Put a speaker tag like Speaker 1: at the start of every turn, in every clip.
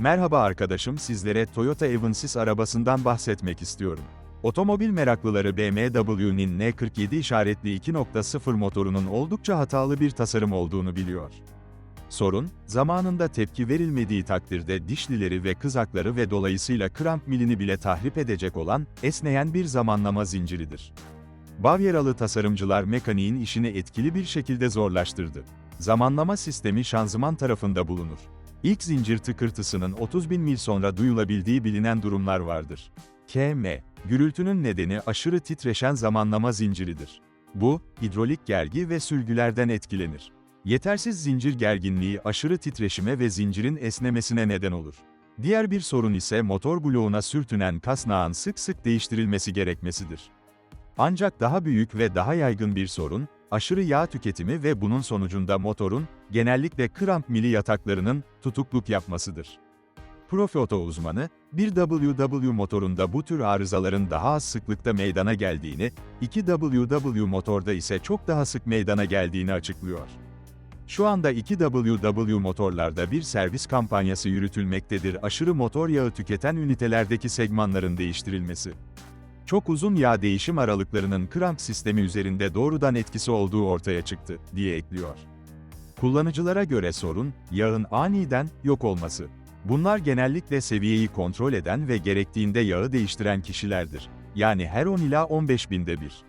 Speaker 1: Merhaba arkadaşım sizlere Toyota Avensis arabasından bahsetmek istiyorum. Otomobil meraklıları BMW'nin N47 işaretli 2.0 motorunun oldukça hatalı bir tasarım olduğunu biliyor. Sorun, zamanında tepki verilmediği takdirde dişlileri ve kızakları ve dolayısıyla kramp milini bile tahrip edecek olan, esneyen bir zamanlama zinciridir. Bavyeralı tasarımcılar mekaniğin işini etkili bir şekilde zorlaştırdı. Zamanlama sistemi şanzıman tarafında bulunur. İlk zincir tıkırtısının 30 bin mil sonra duyulabildiği bilinen durumlar vardır. KM, gürültünün nedeni aşırı titreşen zamanlama zinciridir. Bu, hidrolik gergi ve sürgülerden etkilenir. Yetersiz zincir gerginliği aşırı titreşime ve zincirin esnemesine neden olur. Diğer bir sorun ise motor bloğuna sürtünen kasnağın sık sık değiştirilmesi gerekmesidir. Ancak daha büyük ve daha yaygın bir sorun, aşırı yağ tüketimi ve bunun sonucunda motorun, genellikle kramp mili yataklarının, tutukluk yapmasıdır. Profoto uzmanı, bir WW motorunda bu tür arızaların daha az sıklıkta meydana geldiğini, 2WW motorda ise çok daha sık meydana geldiğini açıklıyor. Şu anda 2WW motorlarda bir servis kampanyası yürütülmektedir aşırı motor yağı tüketen ünitelerdeki segmanların değiştirilmesi. Çok uzun yağ değişim aralıklarının kramp sistemi üzerinde doğrudan etkisi olduğu ortaya çıktı, diye ekliyor. Kullanıcılara göre sorun, yağın aniden yok olması. Bunlar genellikle seviyeyi kontrol eden ve gerektiğinde yağı değiştiren kişilerdir. Yani her 10 ila 15 binde bir.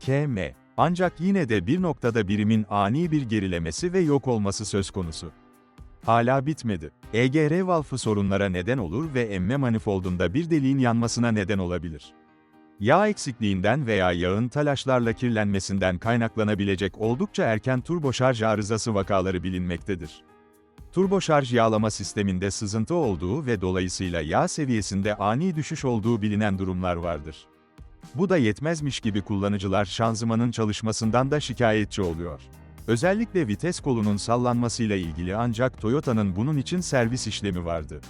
Speaker 1: KM. Ancak yine de bir noktada birimin ani bir gerilemesi ve yok olması söz konusu. Hala bitmedi. EGR valfı sorunlara neden olur ve emme manifoldunda bir deliğin yanmasına neden olabilir. Yağ eksikliğinden veya yağın talaşlarla kirlenmesinden kaynaklanabilecek oldukça erken turboşarj arızası vakaları bilinmektedir. Turboşarj yağlama sisteminde sızıntı olduğu ve dolayısıyla yağ seviyesinde ani düşüş olduğu bilinen durumlar vardır. Bu da yetmezmiş gibi kullanıcılar şanzımanın çalışmasından da şikayetçi oluyor. Özellikle vites kolunun sallanmasıyla ilgili ancak Toyota'nın bunun için servis işlemi vardı.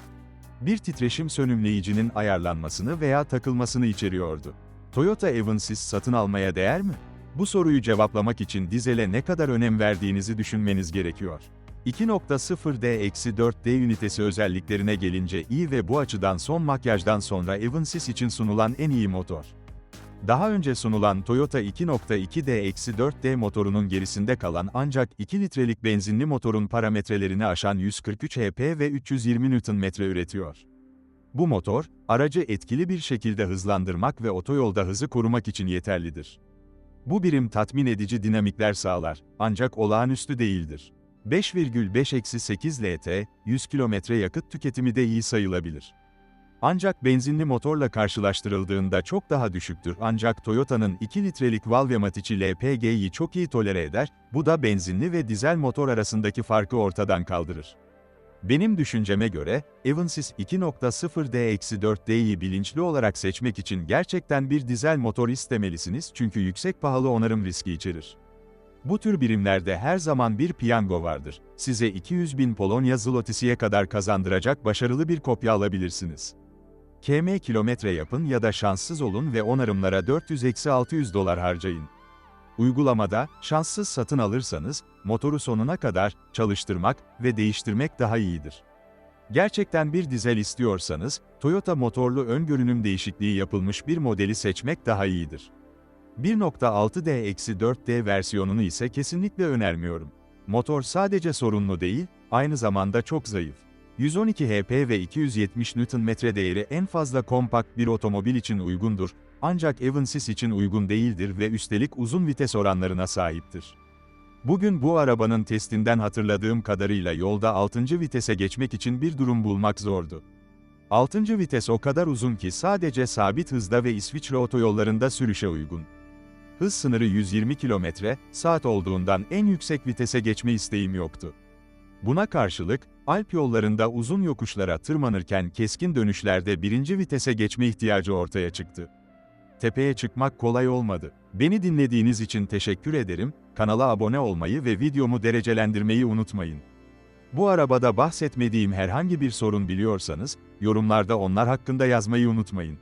Speaker 1: Bir titreşim sönümleyicinin ayarlanmasını veya takılmasını içeriyordu. Toyota Avensis satın almaya değer mi? Bu soruyu cevaplamak için dizele ne kadar önem verdiğinizi düşünmeniz gerekiyor. 2.0D-4D ünitesi özelliklerine gelince iyi ve bu açıdan son makyajdan sonra Avensis için sunulan en iyi motor. Daha önce sunulan Toyota 2.2D-4D motorunun gerisinde kalan ancak 2 litrelik benzinli motorun parametrelerini aşan 143 HP ve 320 Nm üretiyor. Bu motor, aracı etkili bir şekilde hızlandırmak ve otoyolda hızı korumak için yeterlidir. Bu birim tatmin edici dinamikler sağlar, ancak olağanüstü değildir. 5,5-8 LT, 100 kilometre yakıt tüketimi de iyi sayılabilir. Ancak benzinli motorla karşılaştırıldığında çok daha düşüktür ancak Toyota'nın 2 litrelik Valvematici LPG'yi çok iyi tolere eder, bu da benzinli ve dizel motor arasındaki farkı ortadan kaldırır. Benim düşünceme göre, Avensis 2.0D-4D'yi bilinçli olarak seçmek için gerçekten bir dizel motor istemelisiniz çünkü yüksek pahalı onarım riski içerir. Bu tür birimlerde her zaman bir piyango vardır. Size 200 bin Polonya zlotisiye kadar kazandıracak başarılı bir kopya alabilirsiniz. KM kilometre yapın ya da şanssız olun ve onarımlara 400-600 dolar harcayın. Uygulamada, şanssız satın alırsanız, motoru sonuna kadar çalıştırmak ve değiştirmek daha iyidir. Gerçekten bir dizel istiyorsanız, Toyota motorlu ön görünüm değişikliği yapılmış bir modeli seçmek daha iyidir. 1.6D-4D versiyonunu ise kesinlikle önermiyorum. Motor sadece sorunlu değil, aynı zamanda çok zayıf. 112 HP ve 270 Nm değeri en fazla kompakt bir otomobil için uygundur, ancak Avensis için uygun değildir ve üstelik uzun vites oranlarına sahiptir. Bugün bu arabanın testinden hatırladığım kadarıyla yolda 6. vitese geçmek için bir durum bulmak zordu. 6. vites o kadar uzun ki sadece sabit hızda ve İsviçre otoyollarında sürüşe uygun. Hız sınırı 120 km, saat olduğundan en yüksek vitese geçme isteğim yoktu. Buna karşılık, Alp yollarında uzun yokuşlara tırmanırken keskin dönüşlerde birinci vitese geçme ihtiyacı ortaya çıktı. Tepeye çıkmak kolay olmadı. Beni dinlediğiniz için teşekkür ederim, kanala abone olmayı ve videomu derecelendirmeyi unutmayın. Bu arabada bahsetmediğim herhangi bir sorun biliyorsanız, yorumlarda onlar hakkında yazmayı unutmayın.